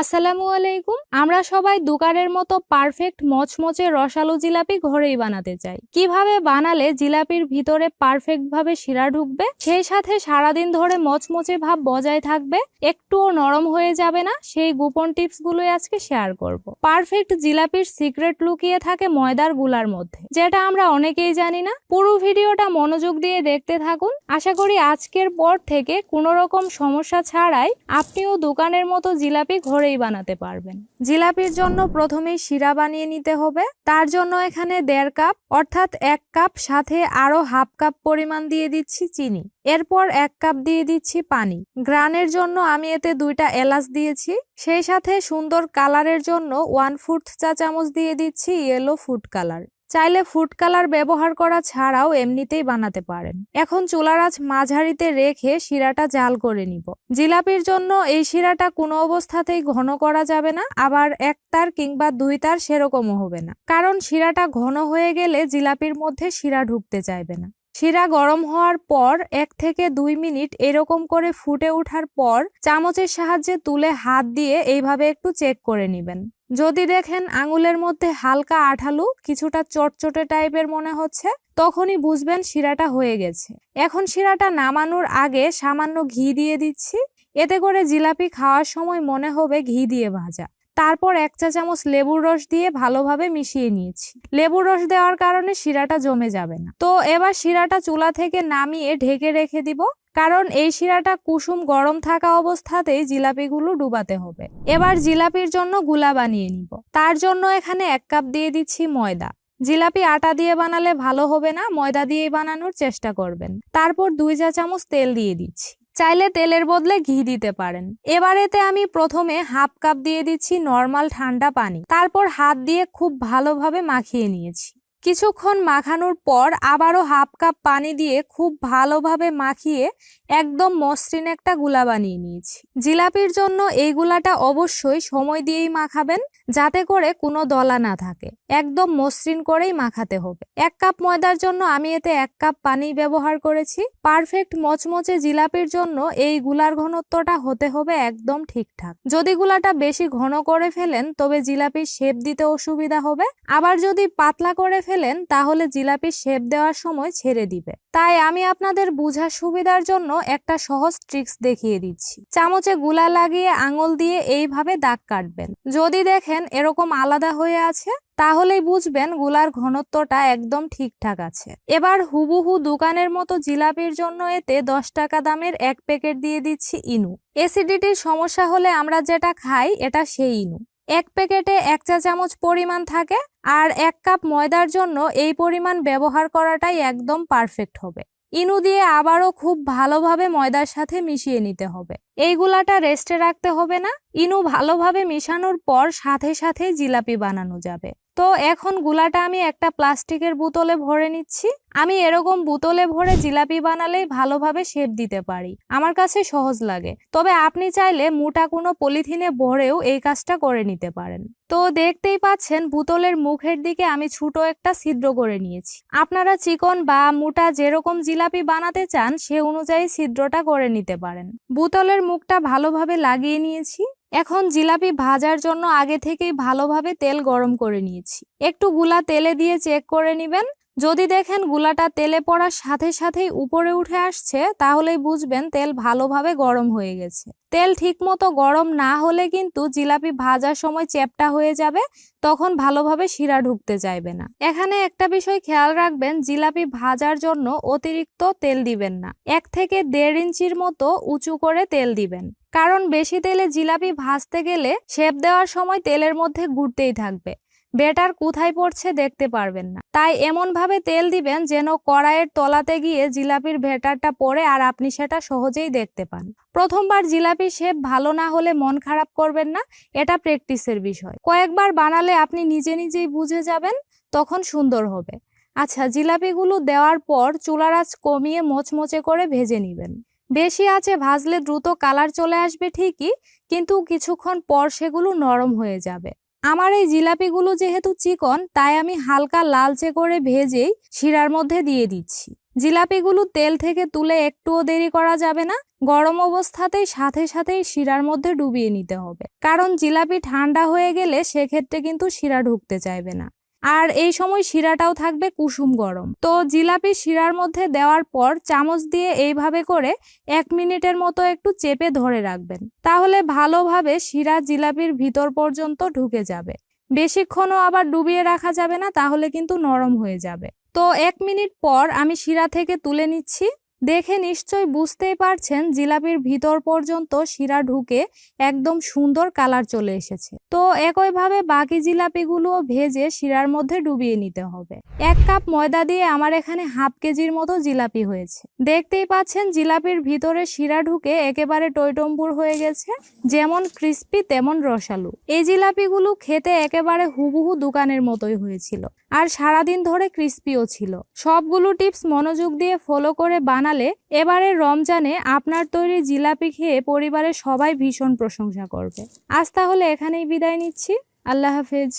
আসসালামু আলাইকুম। আমরা সবাই দোকানের মতো পারফেক্ট মচমচে রসালো জিলাপি ঘরেই বানাতে চাই। কীভাবে বানালে জিলাপির ভিতরে পারফেক্ট ভাবে শিরা ঢুকবে? সেই সাথে সারাদিন ধরে মচমচে ভাব বজায় থাকবে? একটুও নরম হয়ে যাবে না? সেই গোপন টিপস গুলোই আজকে শেয়ার করব। পারফেক্ট জিলাপির সিক্রেট লুকিয়ে থাকে ময়দারগুলার মধ্যে, যেটা আমরা অনেকেই জানি না। পুরো ভিডিওটা মনোযোগ দিয়ে দেখতে থাকুন। আশা করি আজকের পর থেকে কোনো রকম সমস্যা ছাড়াই আপনিও দোকানের মতো জিলাপি ঘরেই বানাতে পারবেন। জিলাপির জন্য প্রথমেই শিরা বানিয়ে নিতে হবে। তার জন্য এখানে দেড় কাপ, অর্থাৎ এক কাপ সাথে আরও হাফ কাপ পরিমাণ দিয়ে দিচ্ছি চিনি। এরপর এক কাপ দিয়ে দিচ্ছি পানি। গ্রানের জন্য আমি এতে দুইটা এলাচ দিয়েছি। সেই সাথে সুন্দর কালারের জন্য ওয়ান ফুট চা চামচ দিয়ে দিচ্ছি ইয়েলো ফুড কালার চাইলে ফুড কালার ব্যবহার করা ছাড়াও এমনিতেই বানাতে পারেন। এখন চুলার আঁচ মাঝারিতে রেখে শিরাটা জাল করে নিব। জিলাপির জন্য এই শিরাটা কোনো অবস্থাতেই ঘন করা যাবে না, আবার এক তার কিংবা দুই তার সেরকমও হবে না। কারণ শিরাটা ঘন হয়ে গেলে জিলাপির মধ্যে শিরা ঢুকতে চাইবে না। শিরা গরম হওয়ার পর এক থেকে দুই মিনিট এরকম করে ফুটে ওঠার পর চামচের সাহায্যে তুলে হাত দিয়ে এইভাবে একটু চেক করে নেবেন। যদি দেখেন আঙুলের মধ্যে হালকা আঠালু, কিছুটা চটচটে টাইপের মনে হচ্ছে, তখনই বুঝবেন শিরাটা হয়ে গেছে। এখন শিরাটা নামানোর আগে সামান্য ঘি দিয়ে দিচ্ছি। এতে করে জিলাপি খাওয়ার সময় মনে হবে ঘি দিয়ে ভাজা। তারপর এক চা চামচ লেবুর রস দিয়ে ভালোভাবে মিশিয়ে নিয়েছি। লেবুর রস দেওয়ার কারণে শিরাটা জমে যাবে না। তো এবার শিরাটা চুলা থেকে নামিয়ে ঢেকে রেখে দিব, কারণ এই শিরাটা কুসুম গরম থাকা অবস্থাতেই জিলাপিগুলো ডুবাতে হবে। এবার জিলাপির জন্যগুলা বানিয়ে নিব। তার জন্য এখানে এক কাপ দিয়ে দিচ্ছি ময়দা। জিলাপি আটা দিয়ে বানালে ভালো হবে না, ময়দা দিয়েই বানানোর চেষ্টা করবেন। তারপর দুই চা চামচ তেল দিয়ে দিচ্ছি। চাইলে তেলের বদলে ঘি দিতে পারেন। এবারেতে আমি প্রথমে হাফ কাপ দিয়ে দিচ্ছি নর্মাল ঠান্ডা পানি। তারপর হাত দিয়ে খুব ভালোভাবে মাখিয়ে নিয়েছি। কিছুক্ষণ মাখানোর পর আবারও হাফ কাপ পানি দিয়ে খুব ভালোভাবে মাখিয়ে একদম মসৃণ একটা গুলা বানিয়ে নিয়েছি। জিলাপির জন্য এই গুলাটা অবশ্যই সময় দিয়েই মাখাবেন, যাতে করে কোনো দলা না থাকে। একদম মসৃণ করেই মাখাতে হবে। এক কাপ ময়দার জন্য আমি এতে এক কাপ পানি ব্যবহার করেছি। পারফেক্ট মচমচে জিলাপির জন্য এই গুলার ঘনত্বটা হতে হবে একদম ঠিকঠাক। যদি গুলাটা বেশি ঘন করে ফেলেন, তবে জিলাপির শেপ দিতে অসুবিধা হবে। আবার যদি পাতলা করে ফেলেন তাহলে জিলাপি শেপ দেওয়ার সময় ছেড়ে দিবে। তাই আমি আপনাদের বোঝার সুবিধার জন্য একটা সহজ ট্রিক্স দেখিয়ে দিচ্ছি। চামচে গুলা লাগিয়ে আঙুল দিয়ে এইভাবে দাগ কাটবেন। যদি দেখেন এরকম আলাদা হয়ে আছে, তাহলেই বুঝবেনগুলার ঘনত্বটা একদম ঠিকঠাক আছে। এবার হুবহু দোকানের মতো জিলাপির জন্য এতে দশ টাকা দামের এক প্যাকেট দিয়ে দিচ্ছি ইনু। অ্যাসিডিটির সমস্যা হলে আমরা যেটা খাই, এটা সেই ইনু। এক প্যাকেটে এক চা চামচ পরিমাণ থাকে আর এক কাপ ময়দার জন্য এই পরিমাণ ব্যবহার করাটাই একদম পারফেক্ট হবে। ইনু দিয়ে আবারও খুব ভালোভাবে ময়দার সাথে মিশিয়ে নিতে হবে। এইগুলাটা রেস্টে রাখতে হবে না। ইনু ভালোভাবে মিশানোর পর সাথে সাথে জিলাপি বানানো যাবে। তো এখন গুলাটা আমি একটা প্লাস্টিকের বোতলে ভরে নিচ্ছি। আমি এরকম বোতলে ভরে জিলাপি বানালেই ভালোভাবে শেপ দিতে পারি। আমার কাছে সহজ লাগে। তবে আপনি চাইলে মোটা কোনো পলিথিনে ভরেও এই কাজটা করে নিতে পারেন। তো দেখতেই পাচ্ছেন বোতলের মুখের দিকে আমি ছোট একটা ছিদ্র করে নিয়েছি। আপনারা চিকন বা মোটা যেরকম জিলাপি বানাতে চান সে অনুযায়ী ছিদ্রটা করে নিতে পারেন। বোতলের মুখটা ভালোভাবে লাগিয়ে নিয়েছি। এখন জিলাপি ভাজার জন্য আগে থেকেই ভালোভাবে তেল গরম করে নিয়েছি। একটু গুলা তেলে দিয়ে চেক করে নিবেন। যদি দেখেন গুলাটা তেলে পড়ার সাথে সাথেই উপরে উঠে আসছে, তাহলেই বুঝবেন তেল ভালোভাবে গরম হয়ে গেছে। তেল ঠিকমতো গরম না হলে কিন্তু জিলাপি ভাজার সময় চ্যাপটা হয়ে যাবে, তখন ভালোভাবে শিরা ঢুকতে চাইবে না। এখানে একটা বিষয় খেয়াল রাখবেন, জিলাপি ভাজার জন্য অতিরিক্ত তেল দিবেন না। এক থেকে দেড় ইঞ্চির মতো উঁচু করে তেল দিবেন। কারণ বেশি তেলে জিলাপি ভাজতে গেলে শেপ দেওয়ার সময় তেলের মধ্যে ঘুরতেই থাকবে। বেটার কোথায় পড়ছে দেখতে পারবেন না। তাই এমনভাবে তেল দিবেন যেন কড়াইয়ের তলাতে গিয়ে জিলাপির ভেটারটা পড়ে আর আপনি সেটা সহজেই দেখতে পান। প্রথমবার জিলাপি শেপ ভালো না হলে মন খারাপ করবেন না, এটা প্র্যাকটিসের বিষয়। কয়েকবার বানালে আপনি নিজে নিজেই বুঝে যাবেন, তখন সুন্দর হবে। আচ্ছা জিলাপিগুলো দেওয়ার পর চুলার আঁচ কমিয়ে মোচমোচে করে ভেজে নেবেন। বেশি আছে ভাজলে দ্রুত কালার চলে আসবে ঠিকই, কিন্তু কিছুক্ষণ পর সেগুলো নরম হয়ে যাবে। আমার এই জিলাপিগুলো যেহেতু চিকন, তাই আমি হালকা লালচে করে ভেজেই শিরার মধ্যে দিয়ে দিচ্ছি। জিলাপিগুলো তেল থেকে তুলে একটুও দেরি করা যাবে না, গরম অবস্থাতেই সাথে সাথেই শিরার মধ্যে ডুবিয়ে নিতে হবে। কারণ জিলাপি ঠান্ডা হয়ে গেলে সেক্ষেত্রে কিন্তু শিরা ঢুকতে চাইবে না। আর এই সময় শিরাটাও থাকবে কুসুম গরম। তো জিলাপি শিরার মধ্যে দেওয়ার পর চামচ দিয়ে এইভাবে করে এক মিনিটের মতো একটু চেপে ধরে রাখবেন। তাহলে ভালোভাবে শিরা জিলাপির ভিতর পর্যন্ত ঢুকে যাবে। বেশিক্ষণও আবার ডুবিয়ে রাখা যাবে না, তাহলে কিন্তু নরম হয়ে যাবে। তো এক মিনিট পর আমি শিরা থেকে তুলে নিচ্ছি। দেখে নিশ্চয় বুঝতেই পারছেন জিলাপির ভিতর পর্যন্ত শিরা ঢুকে একদম সুন্দর কালার চলে এসেছে। তো একইভাবে বাকি জিলাপিগুলোও ভেজে শিরার মধ্যে ডুবিয়ে নিতে হবে। এক কাপ ময়দা দিয়ে আমার এখানে হাফ কেজির মতো জিলাপি হয়েছে। দেখতেই পাচ্ছেন জিলাপির ভিতরে শিরা ঢুকে একেবারে টইটম্বুর হয়ে গেছে। যেমন ক্রিস্পি, তেমন রসালু। এই জিলাপিগুলো খেতে একেবারে হুবহু দোকানের মতোই হয়েছিল। আর সারাদিন ধরে ক্রিস্পিও ছিল। সবগুলো টিপস মনোযোগ দিয়ে ফলো করে বানালে এবারে রমজানে আপনার তৈরি জিলাপি খেয়ে পরিবারের সবাই ভীষণ প্রশংসা করবে। আজ তাহলে এখানেই বিদায় নিচ্ছি। আল্লাহ হাফেজ।